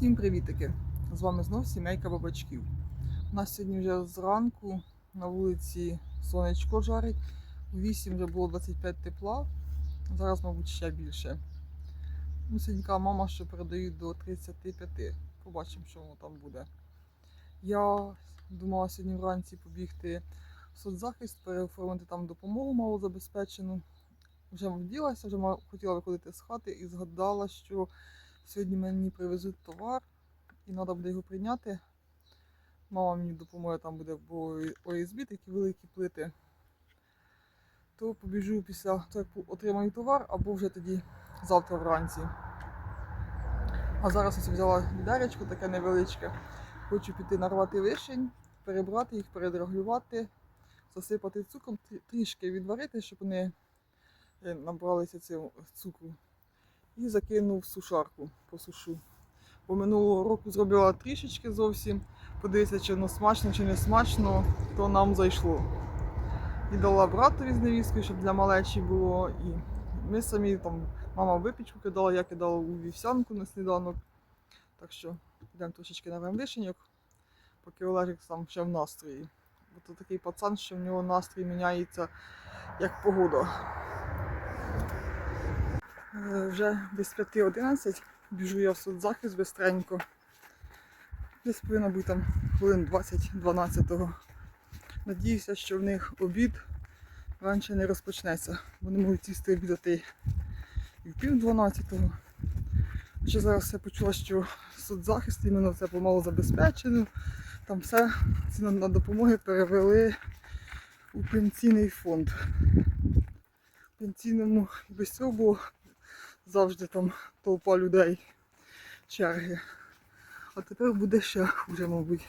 Всім привітики! З вами знов сімейка бабачків. У нас сьогодні вже зранку на вулиці сонечко жарить. У 8 вже було 25 тепла, зараз, мабуть, ще більше. Ну, сьогодні мама, що передають до 35. Побачимо, що воно там буде. Я думала сьогодні вранці побігти в соцзахист, переоформити там допомогу малозабезпечену. Вже вділася, вже хотіла виходити з хати і згадала, що Сьогодні мені привезуть товар і треба буде його прийняти. Мама мені допоможе, там буде ОСБ такі великі плити. То побіжу після того, як отримаю товар, або вже тоді завтра вранці. А зараз ось взяла відеречко таке невеличке. Хочу піти нарвати вишень, перебрати їх, передрагулювати, засипати цукром, трішки відварити, щоб вони е, набралися цього цукру і закинув в сушарку посушу. Бо минулого року зробила трішечки зовсім. Подивитися, чи воно смачно, чи не смачно, то нам зайшло. І дала братові з невісткою, щоб для малечі було. І ми самі там, мама випічку кидала, я кидала у вівсянку на сніданок. Так що йдемо трошечки на вишеньок, поки Олежик там ще в настрої. Бо то такий пацан, що в нього настрій міняється як погода. Е, Вже десь 5.11 біжу я в соцзахист бистренько. Десь повинно бути там хвилин 20-12. Надіюся, що в них обід раніше не розпочнеться. Вони можуть сісти обідати і в пів 12-го. Ще зараз я почула, що соцзахист іменно це помало забезпечено. Там все ці на- допомоги перевели у пенсійний фонд. Пенсійному без цього було завжди там толпа людей, черги. А тепер буде ще хуже, мабуть.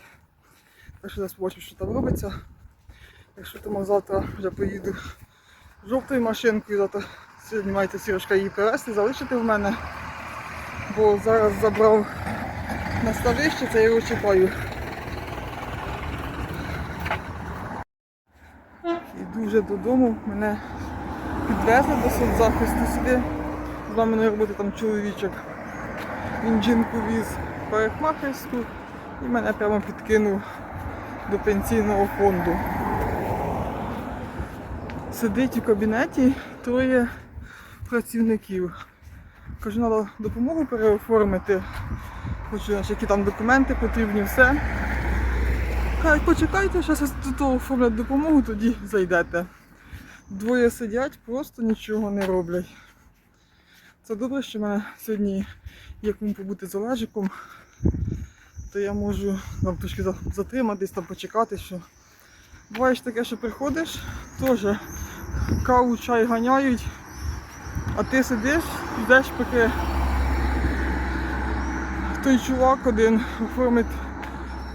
Так що зараз побачу, що там робиться. Якщо тому завтра вже поїду жовтою машинкою, завтра сьогодні маєте сірочка її перевезти, залишити в мене. Бо зараз забрав на ставище, це я його чекаю. Іду вже додому, мене підвезли до соцзахисту сюди. З вами на роботи там чоловічок. Він віз в парикмахерську і мене прямо підкинув до пенсійного фонду. Сидить у кабінеті троє працівників. Кажу, треба допомогу переоформити. Хочу, які там документи потрібні, все. Кажуть, почекайте, зараз тут оформлять допомогу, тоді зайдете. Двоє сидять, просто нічого не роблять. Це добре, що в мене сьогодні є кому побути з Олежиком, то я можу там трошки затриматись, там почекати, що. Буває ж таке, що приходиш, теж каву, чай ганяють, а ти сидиш, йдеш, поки той чувак один оформить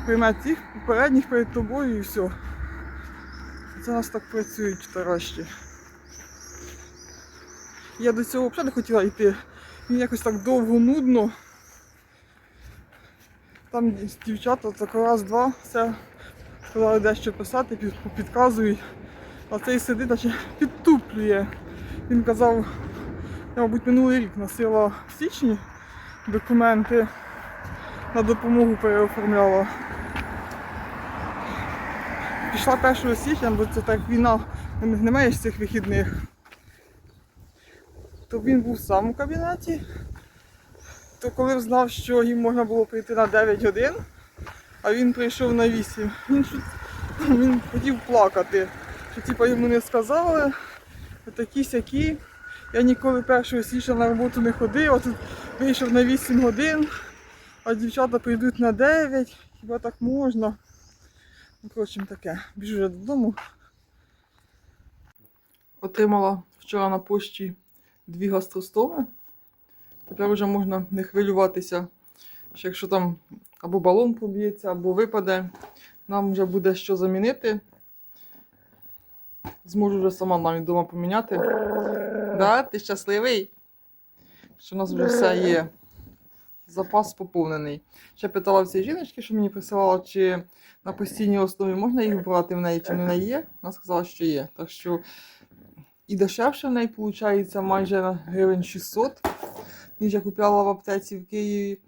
прийме тих попередніх перед тобою і все. Це у нас так працюють таращі. Я до цього взагалі не хотіла йти. Мені якось так довго нудно. Там дівчата так раз-два все сказали дещо писати, під, підказують. А цей сидить, наче підтуплює. Він казав, я, мабуть, минулий рік носила в січні документи на допомогу переоформляла. Пішла 1 січня, бо це так війна, немає цих вихідних то він був сам у кабінеті. То коли знав, що їм можна було прийти на 9 годин, а він прийшов на 8, він, він хотів плакати. Що типу, йому не сказали, такі сякі. Я ніколи 1 січня на роботу не ходив, а тут вийшов на 8 годин, а дівчата прийдуть на 9, хіба так можна. Ну, коротше, таке. Біжу вже додому. Отримала вчора на пошті дві гастростоми. Тепер вже можна не хвилюватися, що якщо там або балон поб'ється, або випаде, нам вже буде що замінити. Зможу вже сама навіть вдома поміняти. Да, ти щасливий? Що у нас вже все є. Запас поповнений. Ще питала в цій жіночки, що мені присилала, чи на постійній основі можна їх брати в неї, чи в неї є. Вона сказала, що є. Так що і дешевше в неї виходить майже на гривень 600, ніж я купляла в аптеці в Києві.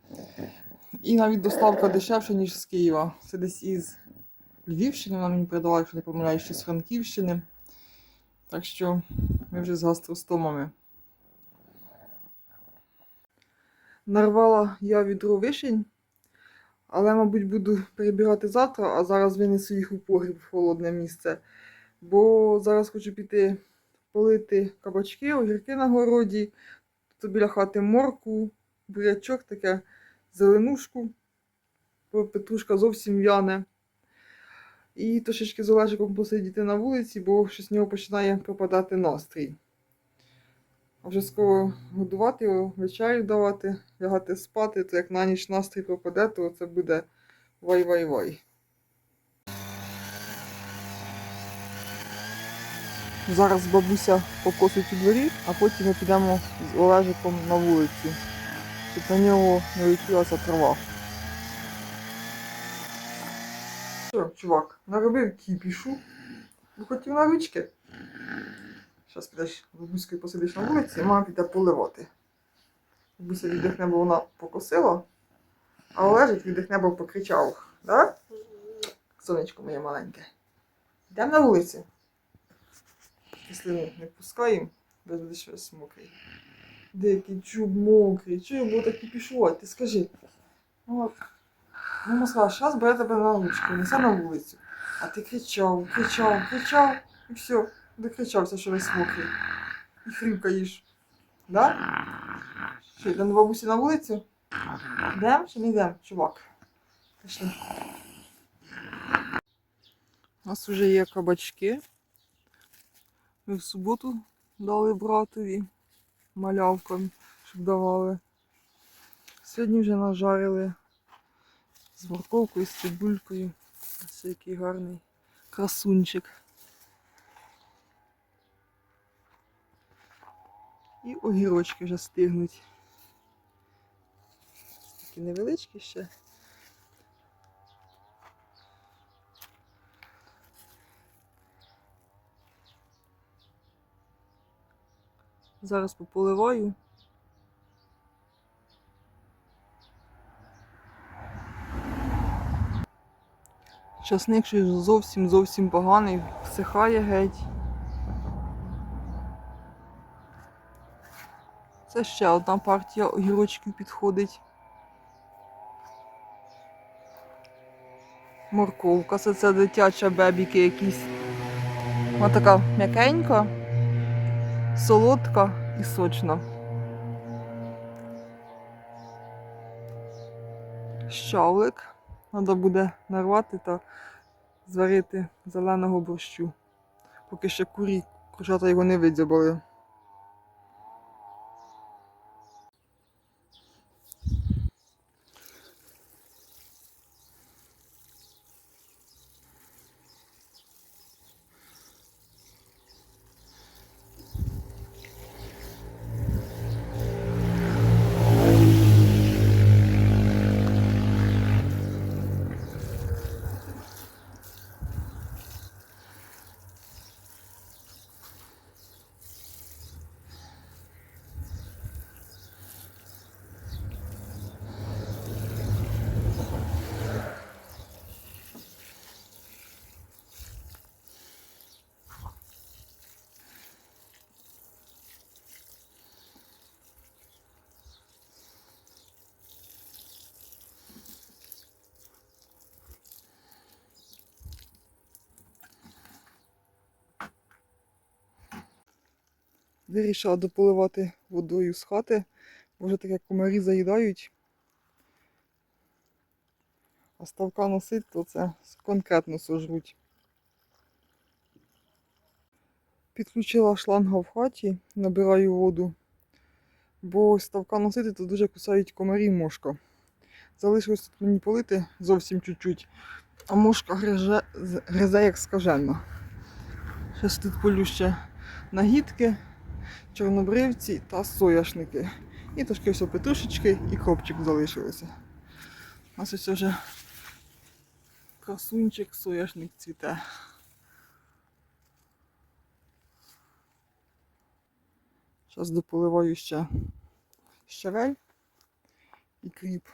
І навіть доставка дешевша, ніж з Києва. Це десь із Львівщини, вона мені передала, якщо не помиляюсь, чи з Франківщини. Так що ми вже з гастростомами. Нарвала я відро вишень, але, мабуть, буду перебирати завтра, а зараз винесу їх у погріб в холодне місце. Бо зараз хочу піти полити кабачки, огірки на городі, тут біля хати морку, бурячок, таке зеленушку. бо Петрушка зовсім в'яне. І трошечки з Олежиком посидіти на вулиці, бо щось з нього починає пропадати настрій. А вже скоро годувати його, вечерю давати, лягати спати, то як на ніч настрій пропаде, то це буде вай-вай-вай. Зараз бабуся покосить у дворі, а потім ми підемо з Олежиком на вулицю, щоб на нього не летілася трава. Що, чувак, наробив кіпішу, бо хотів на ручки. Зараз підеш бабуською посидиш на вулиці, мама піде поливати. Бабуся віддихне, бо вона покосила, а Олежик віддихне, бо покричав. Да? Сонечко моє маленьке. Йдемо на вулицю. Якщо не пускаємо, без будеш весь мокрий. Деякий чуб мокрий. Чого буду так кипішувати? Ти скажи. Ну, от. Мама сказала, зараз бере тебе на ручку, несе на вулицю. А ти кричав, кричав, кричав, і все, докричався, що весь мокрий. І хрюкаєш. Да? Що, йдемо до бабусі на вулицю? Йдемо чи не йдемо, чувак? Пішли. У нас вже є кабачки. Ми в суботу дали братові малявкам, щоб давали. Сьогодні вже нажарили з морковкою, з цибулькою. Ось який гарний красунчик. І огірочки вже стигнуть. Такі невеличкі ще. Зараз пополиваю. Часник щось зовсім зовсім поганий, всихає геть. Це ще одна партія огірочків підходить. Морковка, це, це дитяча бебіки якісь. Вона така м'якенька, солодка і сочна. Щавлик. Треба буде нарвати та зварити зеленого борщу. Поки ще курі, курчата його не видзябали. Вирішила дополивати водою з хати, бо вже таке комарі заїдають. А ставка носить, то це конкретно сожруть. Підключила шланга в хаті, набираю воду, бо ставка носити, то дуже кусають комарі мошка. Залишилось тут мені полити зовсім чуть-чуть, а мошка гризе, гризе як скажена. Зараз тут полю ще нагідки чорнобривці та сояшники. І трошки все петрушечки і копчик залишилися. У нас ось вже красунчик, сояшник цвіте. Зараз дополиваю ще щавель і кріп.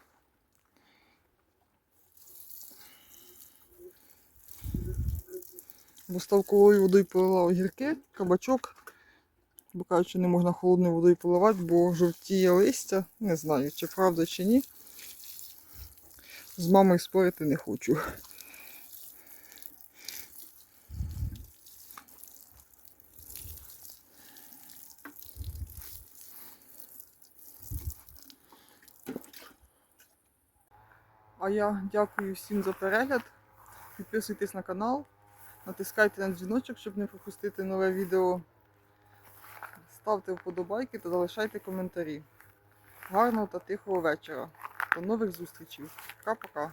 Бо ставковою водою полила огірки, кабачок. Бо кажуть, що не можна холодною водою поливати, бо жовтіє листя. Не знаю, чи правда, чи ні. З мамою спорити не хочу. А я дякую всім за перегляд. Підписуйтесь на канал, натискайте на дзвіночок, щоб не пропустити нове відео. Ставте вподобайки та залишайте коментарі. Гарного та тихого вечора. До нових зустрічей. Пока-пока.